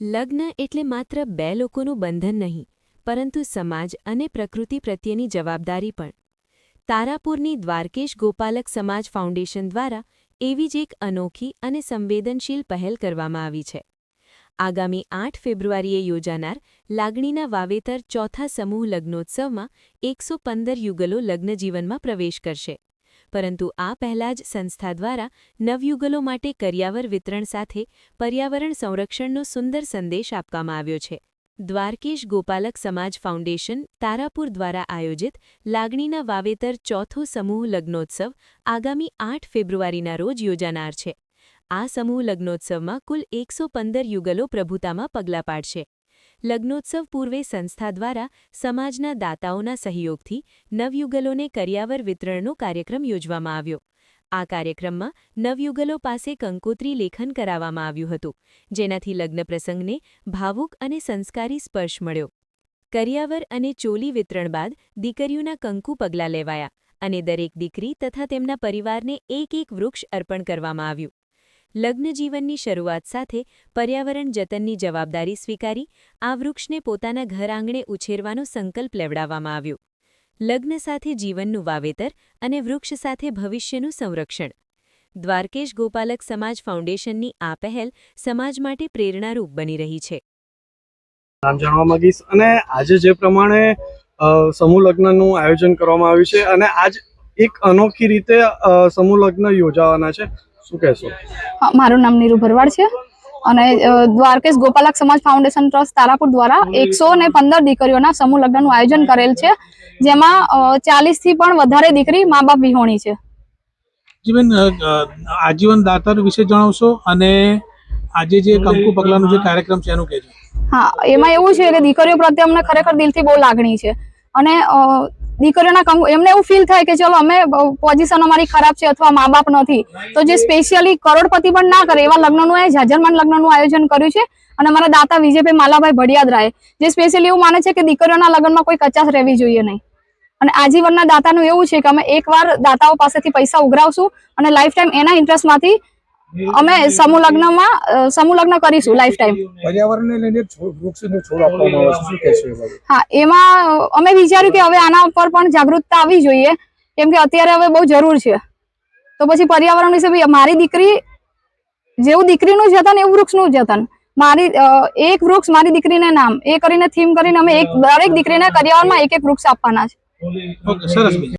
લગ્ન એટલે માત્ર બે લોકોનું બંધન નહીં, પરંતુ સમાજ અને પ્રકૃતિ પ્રત્યેની જવાબદારી પણ. તારાપુરની દ્વારકેશ ગોપાલક સમાજ ફાઉન્ડેશન દ્વારા એવી જ એક અનોખી અને સંવેદનશીલ પહેલ કરવામાં આવી છે. આગામી આઠ ફેબ્રુઆરીએ યોજાનાર લાગણીના વાવેતર ચોથા સમૂહ લગ્નોત્સવમાં એકસો પંદર યુગલો લગ્નજીવનમાં પ્રવેશ કરશે. પરંતુ આ પહેલા જ સંસ્થા દ્વારા નવયુગલો માટે કરિયાવર વિતરણ સાથે પર્યાવરણ સંરક્ષણનો સુંદર સંદેશ આપવામાં આવ્યો છે. દ્વારકેશ ગોપાલક સમાજ ફાઉન્ડેશન તારાપુર દ્વારા આયોજિત લાગણીના વાવેતર ચોથો સમૂહ લગ્નોત્સવ આગામી આઠ ફેબ્રુઆરીના રોજ યોજાનાર છે. આ સમૂહ લગ્નોત્સવમાં કુલ એકસો યુગલો પ્રભુતામાં પગલાં પાડશે. લગ્નોત્સવ પૂર્વે સંસ્થા દ્વારા સમાજના દાતાઓના સહયોગથી નવયુગલોને કરિયાવર વિતરણનો કાર્યક્રમ યોજવામાં આવ્યો. આ કાર્યક્રમમાં નવયુગલો પાસે કંકોત્રી લેખન કરાવવામાં આવ્યું હતું, જેનાથી લગ્ન પ્રસંગને ભાવુક અને સંસ્કારી સ્પર્શ મળ્યો. કરિયાવર અને ચોલી વિતરણ બાદ દીકરીઓના કંકુ પગલાં લેવાયા અને દરેક દીકરી તથા તેમના પરિવારને એક એક વૃક્ષ અર્પણ કરવામાં આવ્યું. લગ્નજીવનની શરૂઆત સાથે પર્યાવરણ જતનની જવાબદારી સ્વીકારી આ વૃક્ષને પોતાના ઘર આંગણે ઉછેરવાનો સંકલ્પ લેવડાવવામાં આવ્યો. લગ્ન સાથે જીવનનું વાવેતર અને વૃક્ષ સાથે ભવિષ્યનું સંરક્ષણ. દ્વારકેશ ગોપાલક સમાજ ફાઉન્ડેશનની આ પહેલ સમાજ માટે પ્રેરણારૂપ બની રહી છે. નામ જાણવા માંગીશ અને આજે જે પ્રમાણે સમૂહ લગ્નનું આયોજન કરવામાં આવ્યું છે અને આજ એક અનોખી રીતે સમૂહ લગ્ન યોજાવાના છે. શું કહેશો? હા, મારું નામ નીરુ ભરવાડ છે અને દ્વારકેશ ગોપાલક સમાજ ફાઉન્ડેશન ટ્રસ્ટ તારાપુર દ્વારા એકસો ને પંદર દીકરીઓના સમૂહ લગ્નનું આયોજન કરેલ છે જેમાં ચાલીસથી પણ વધારે દીકરી મા બાપ વિહોણી છે. અ, આજીવન દાતાર વિશે જણાવશો અને આજે જે કંકુ પગલાનો જે કાર્યક્રમ છે એનું કહેજો. હા એમાં એવું છે કે દીકરીઓ પ્રત્યે અમને ખરેખર દિલથી બહુ લાગણી છે અને દીકરીઓના કંકુ એમને એવું ફીલ થાય કે ચલો અમે પોઝિશન અમારી ખરાબ છે અથવા મા બાપ નથી. તો જે સ્પેશિયલી કરોડપતિ પણ ના કરે, એવા લગ્નનું એ જાજરમાન લગ્નનું આયોજન કર્યું છે અને અમારા દાતા વિજયભાઈ માલાભાઈ ભડિયાદ રાય. જે સ્પેશિયલી એવું માને છે કે દીકરીઓના લગ્નમાં કોઈ કચાશ રહેવી જોઈએ નહીં. અને આજીવનના દાતાનું એવું છે કે અમે એકવાર દાતાઓ પાસેથી પૈસા ઉઘરાવશું અને લાઈફ ટાઈમ એના ઇન્ટરેસ્ટમાંથી અમે સમૂહ લગ્નમાં સમૂહ લગ્ન કરીશું લાઈફ ટાઈમ પર્યાવરણને લઈને છોડ છોડ આપવામાં આવે છે. શું કહેશો હા એમાં અમે વિચાર્યું કે હવે આના ઉપર પણ જાગૃતતા આવવી જોઈએ કેમ કે અત્યારે હવે બહુ જરૂર છે. તો પછી પર્યાવરણ વિશે મારી દીકરી જેવું દીકરીનું જતન એવું વૃક્ષનું જતન. મારી એક વૃક્ષ મારી દીકરીને નામ એ કરીને થીમ કરીને અમે એક દરેક દીકરીને કરિયાવરમાં એક એક વૃક્ષ આપવાના છે. સરસ.